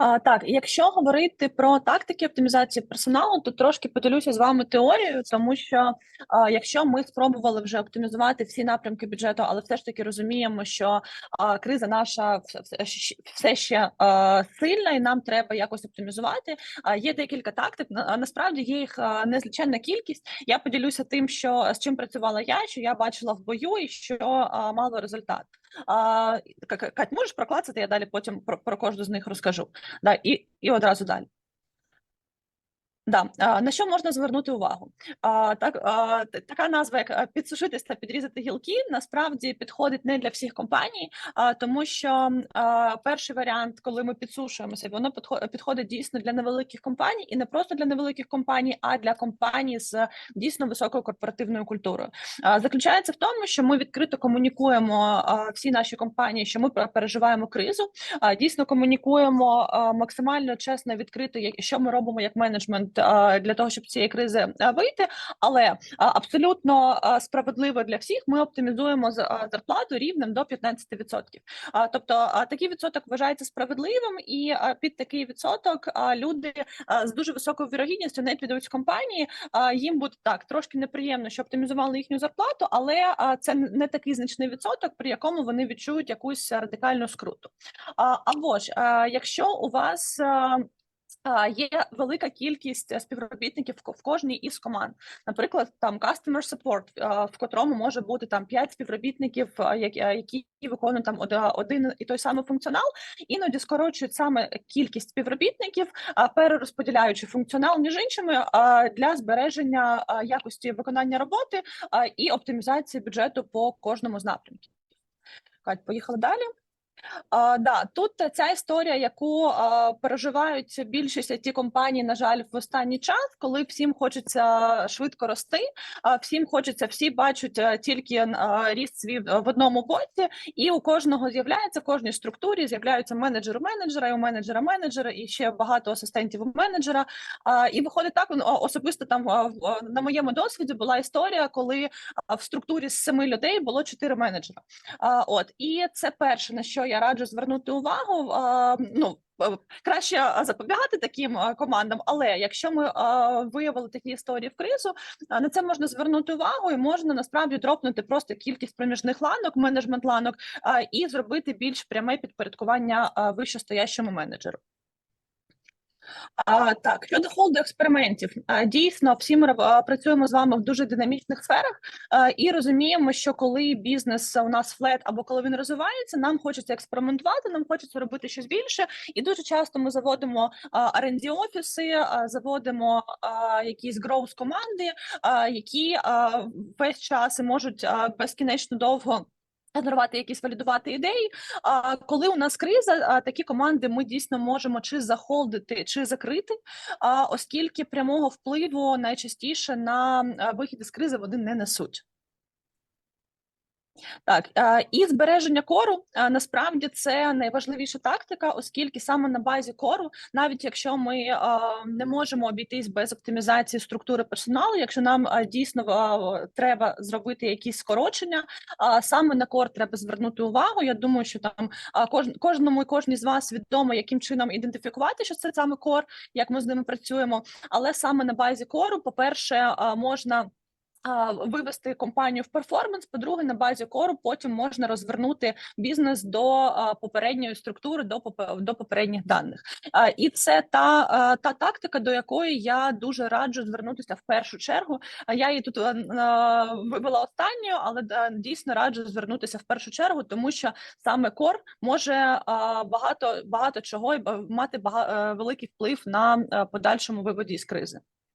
А, так, якщо говорити про тактики оптимізації персоналу, то трошки поділюся з вами теорією, тому що а, якщо ми спробували вже оптимізувати всі напрямки бюджету, але все ж таки розуміємо, що а, криза наша все, ще а, сильна, і нам треба якось оптимізувати. А, є декілька тактик. а, Насправді є їх а, незліченна кількість. Я поділюся тим, що з чим працювала я, що я бачила в бою, і що а, мало результат. А, Кать, можеш проклацати? Я далі потім про, про кожну з них розкажу. Да, і, і одразу далі. Да. На що можна звернути увагу? Так, така назва, як підсушитись та підрізати гілки, насправді підходить не для всіх компаній, тому що перший варіант, коли ми підсушуємося, воно підходить дійсно для невеликих компаній, і не просто для невеликих компаній, а для компаній з дійсно високою корпоративною культурою. Заключається в тому, що ми відкрито комунікуємо всі наші компанії, що ми переживаємо кризу, дійсно комунікуємо максимально чесно, відкрито, що ми робимо як менеджмент для того, щоб цієї кризи вийти. Але абсолютно справедливо для всіх ми оптимізуємо за- зарплату рівнем до 15%. Тобто такий відсоток вважається справедливим, і під такий відсоток люди з дуже високою вірогідністю не підуть з компанії. Їм буде так трошки неприємно, що оптимізували їхню зарплату, але це не такий значний відсоток, при якому вони відчують якусь радикальну скруту. Або ж якщо у вас Є велика кількість е, співробітників в кожній із команд. Наприклад, там customer support, в котрому може бути там 5 співробітників, які, виконують там один і той самий функціонал. Іноді скорочують саме кількість співробітників, перерозподіляючи функціонал між іншими для збереження якості виконання роботи і оптимізації бюджету по кожному з напрямків. Кать, поїхали далі. А, да, тут ця історія, яку а, переживають більшість it компаній, на жаль, в останній час, коли всім хочеться швидко рости, а всім хочеться, всі бачать е, тільки а, ріст свій в одному боці, і у кожного з'являється в кожній структурі з'являються менеджер менеджера, і у менеджера менеджера, і ще багато асистентів у менеджера. А, і виходить так, ну, особисто там на моєму досвіді була історія, коли в структурі з семи людей було чотири менеджера. А, от і це перше на що я раджу звернути увагу. Ну е, краще запобігати таким командам, але якщо ми виявили такі історії в кризу, на це можна звернути увагу і можна насправді дропнути просто кількість проміжних ланок, менеджмент ланок і зробити більш пряме підпорядкування вищостоящому менеджеру. А, так, щодо холду експериментів, дійсно, всі ми працюємо з вами в дуже динамічних сферах і розуміємо, що коли бізнес у нас флет або коли він розвивається, нам хочеться експериментувати, нам хочеться робити щось більше. І дуже часто ми заводимо R&D офіси, заводимо якісь growth команди, які весь час можуть безкінечно довго. Генерувати якісь валідувати ідеї. А коли у нас криза, такі команди ми дійсно можемо чи захолдити, чи закрити, оскільки прямого впливу найчастіше на вихід із кризи вони не несуть. Так, і збереження кору насправді це найважливіша тактика, оскільки саме на базі кору, навіть якщо ми не можемо обійтись без оптимізації структури персоналу, якщо нам дійсно треба зробити якісь скорочення, саме на кор треба звернути увагу. Я думаю, що там кожному і кожній з вас відомо, яким чином ідентифікувати, що це саме кор, як ми з ними працюємо. Але саме на базі кору, по-перше, можна. Вивести компанію в перформанс, по-друге, на базі кору потім можна розвернути бізнес до попередньої структури, до до попередніх даних. І це та, та тактика, до якої я дуже раджу звернутися в першу чергу. А Я її тут е, е, вивела останньою, але дійсно раджу звернутися в першу чергу, тому що саме кор може багато багато чого і ба- мати е, великий вплив на е, подальшому виводі з кризи.